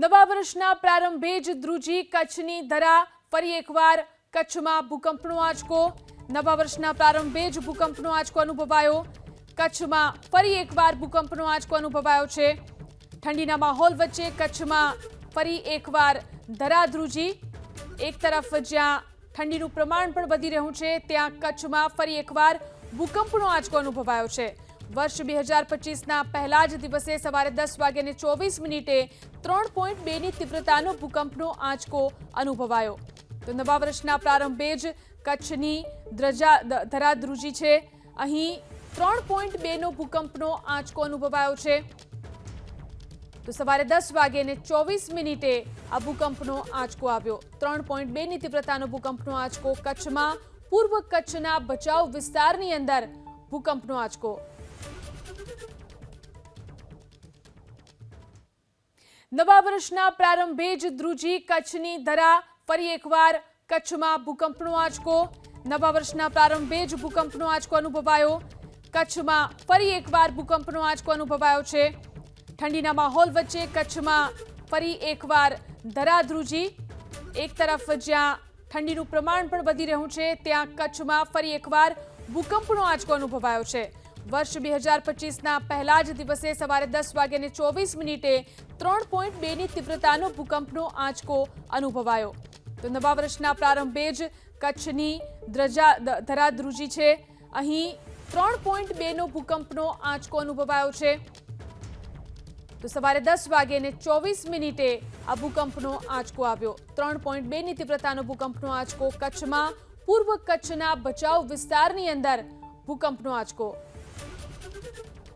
નવા વર્ષના પ્રારંભે જ ધ્રુજી કચ્છની ધરા ફરી એકવાર કચ્છમાં ભૂકંપનો આંચકો. નવા વર્ષના પ્રારંભે જ ભૂકંપનો આંચકો અનુભવાયો. કચ્છમાં ફરી એકવાર ભૂકંપનો આંચકો અનુભવાયો છે. ઠંડીના માહોલ વચ્ચે કચ્છમાં ફરી એકવાર ધરા ધ્રુજી એક તરફ જ્યાં ઠંડીનું પ્રમાણ પણ વધી રહ્યું છે, ત્યાં કચ્છમાં ફરી એકવાર ભૂકંપનો આંચકો અનુભવાયો છે. વર્ષ બે હજાર પચીસના પહેલા જ દિવસે સવારે દસ વાગ્યાને ચોવીસ મિનિટે ત્રણ પોઈન્ટ બેની તીવ્રતાનો ભૂકંપનો આંચકો અનુભવાયો. તો નવા વર્ષના પ્રારંભે જ કચ્છની દ્રજા ધરાધ્રુજી છે. અહીં ત્રણ પોઈન્ટ બેનો ભૂકંપનો આંચકો અનુભવાયો છે. તો સવારે દસ વાગે ચોવીસ મિનિટે આ ભૂકંપનો આંચકો આવ્યો. ત્રણ પોઈન્ટ બેની તીવ્રતાનો ભૂકંપનો આંચકો કચ્છમાં. પૂર્વ કચ્છના બચાવ વિસ્તારની અંદર ભૂકંપનો આંચકો નવા વર્ષના પ્રારંભે જ ધ્રુજી કચ્છની ધરા ફરી એકવાર કચ્છમાં ભૂકંપનો આંચકો. નવા વર્ષના પ્રારંભે જ ભૂકંપનો આંચકો અનુભવાયો. કચ્છમાં ફરી એકવાર ભૂકંપનો આંચકો અનુભવાયો છે. ઠંડીના માહોલ વચ્ચે કચ્છમાં ફરી એકવાર ધરા ધ્રુજી. એક તરફ જ્યાં ઠંડીનું પ્રમાણ પણ વધી રહ્યું છે, ત્યાં કચ્છમાં ફરી એકવાર ભૂકંપનો આંચકો અનુભવાયો છે. વર્ષ બે હજાર પચીસના પહેલા જ દિવસે સવારે દસ વાગ્યાને ચોવીસ મિનિટે ત્રણ પોઈન્ટ બેની તીવ્રતાનો ભૂકંપનો આંચકો અનુભવાયો. તો નવા વર્ષના પ્રારંભે જ કચ્છની દ્રજા ધરાધ્રુજી છે. અહીં ત્રણ પોઈન્ટ બેનો ભૂકંપનો આંચકો અનુભવાયો છે. તો સવારે દસ વાગે ચોવીસ મિનિટે આ ભૂકંપનો આંચકો આવ્યો. ત્રણ પોઈન્ટ બેની તીવ્રતાનો ભૂકંપનો આંચકો કચ્છમાં. પૂર્વ કચ્છના બચાવ વિસ્તારની અંદર ભૂકંપનો આંચકો you